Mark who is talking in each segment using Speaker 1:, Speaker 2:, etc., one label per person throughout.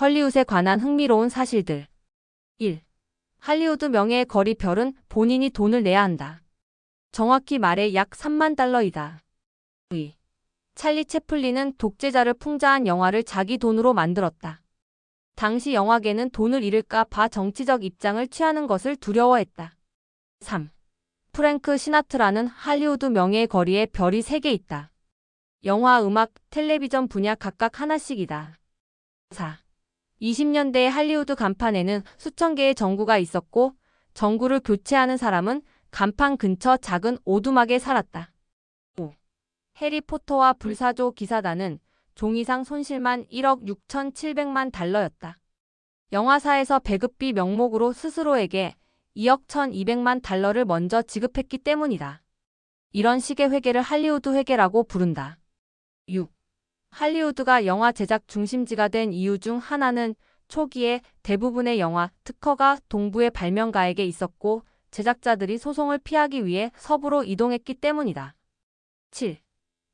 Speaker 1: 헐리우드에 관한 흥미로운 사실들. 1. 할리우드 명예의 거리 별은 본인이 돈을 내야 한다. 정확히 말해 약 3만 달러이다. 2. 찰리 채플린은 독재자를 풍자한 영화를 자기 돈으로 만들었다. 당시 영화계는 돈을 잃을까 봐 정치적 입장을 취하는 것을 두려워했다. 3. 프랭크 시나트라는 할리우드 명예의 거리에 별이 3개 있다. 영화, 음악, 텔레비전 분야 각각 하나씩이다. 4. 20년대의 할리우드 간판에는 수천 개의 전구가 있었고 전구를 교체하는 사람은 간판 근처 작은 오두막에 살았다. 5. 해리포터와 불사조 기사단은 종이상 손실만 1억 6,700만 달러였다. 영화사에서 배급비 명목으로 스스로에게 2억 1,200만 달러를 먼저 지급했기 때문이다. 이런 식의 회계를 할리우드 회계라고 부른다. 6. 할리우드가 영화 제작 중심지가 된 이유 중 하나는 초기에 대부분의 영화 특허가 동부의 발명가에게 있었고 제작자들이 소송을 피하기 위해 서부로 이동했기 때문이다. 7.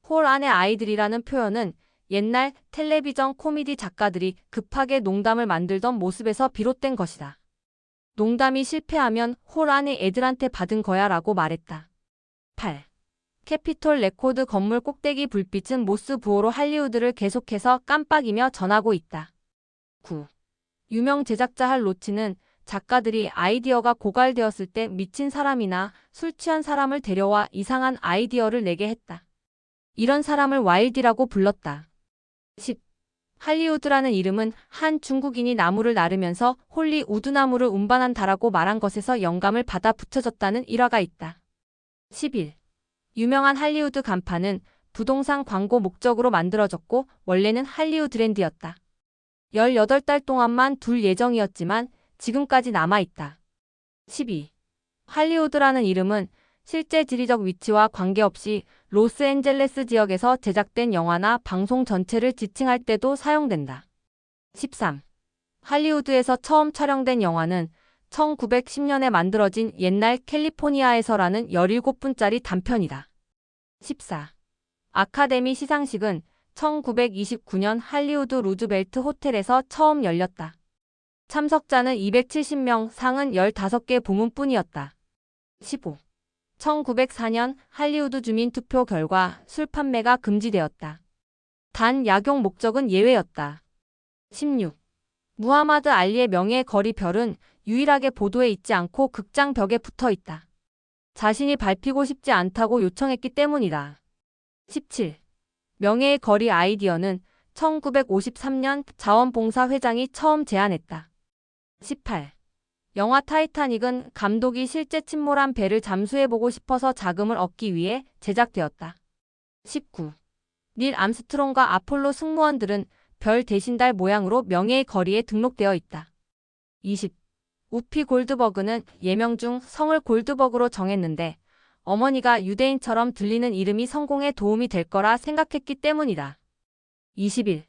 Speaker 1: 홀 안의 아이들이라는 표현은 옛날 텔레비전 코미디 작가들이 급하게 농담을 만들던 모습에서 비롯된 것이다. 농담이 실패하면 홀 안의 애들한테 받은 거야 라고 말했다. 8. 캐피톨 레코드 건물 꼭대기 불빛은 모스 부호로 할리우드를 계속해서 깜빡이며 전하고 있다. 9. 유명 제작자 할 로치는 작가들이 아이디어가 고갈되었을 때 미친 사람이나 술 취한 사람을 데려와 이상한 아이디어를 내게 했다. 이런 사람을 와일디라고 불렀다. 10. 할리우드라는 이름은 한 중국인이 나무를 나르면서 홀리 우드나무를 운반한다라고 말한 것에서 영감을 받아 붙여졌다는 일화가 있다. 11. 유명한 할리우드 간판은 부동산 광고 목적으로 만들어졌고 원래는 할리우 드 랜드였다. 18달 동안만 둘 예정이었지만 지금까지 남아있다. 12. 할리우드라는 이름은 실제 지리적 위치와 관계없이 로스앤젤레스 지역에서 제작된 영화나 방송 전체를 지칭할 때도 사용된다. 13. 할리우드에서 처음 촬영된 영화는 1910년에 만들어진 옛날 캘리포니아에서라는 17분짜리 단편이다. 14. 아카데미 시상식은 1929년 할리우드 루즈벨트 호텔에서 처음 열렸다. 참석자는 270명, 상은 15개 부문뿐이었다. 15. 1904년 할리우드 주민 투표 결과 술 판매가 금지되었다. 단 약용 목적은 예외였다. 16. 무하마드 알리의 명예 거리 별은 유일하게 보도에 있지 않고 극장 벽에 붙어 있다. 자신이 밟히고 싶지 않다고 요청했기 때문이다. 17. 명예의 거리 아이디어는 1953년 자원봉사 회장이 처음 제안했다. 18. 영화 타이타닉은 감독이 실제 침몰한 배를 잠수해보고 싶어서 자금을 얻기 위해 제작되었다. 19. 닐 암스트롱과 아폴로 승무원들은 별 대신 달 모양으로 명예의 거리에 등록되어 있다. 20. 우피 골드버그는 예명 중 성을 골드버그로 정했는데 어머니가 유대인처럼 들리는 이름이 성공에 도움이 될 거라 생각했기 때문이다. 21.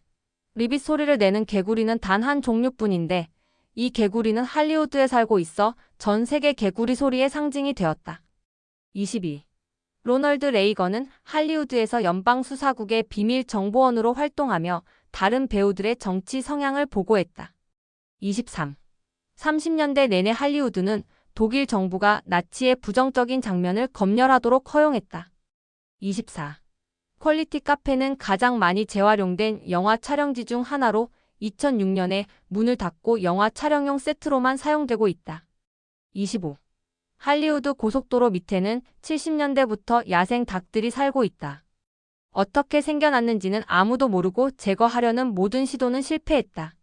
Speaker 1: 리빗 소리를 내는 개구리는 단 한 종류뿐인데 이 개구리는 할리우드에 살고 있어 전 세계 개구리 소리의 상징이 되었다. 22. 로널드 레이건은 할리우드에서 연방수사국의 비밀 정보원으로 활동하며 다른 배우들의 정치 성향을 보고했다. 23. 30년대 내내 할리우드는 독일 정부가 나치의 부정적인 장면을 검열하도록 허용했다. 24. 퀄리티 카페는 가장 많이 재활용된 영화 촬영지 중 하나로 2006년에 문을 닫고 영화 촬영용 세트로만 사용되고 있다. 25. 할리우드 고속도로 밑에는 70년대부터 야생 닭들이 살고 있다. 어떻게 생겨났는지는 아무도 모르고 제거하려는 모든 시도는 실패했다.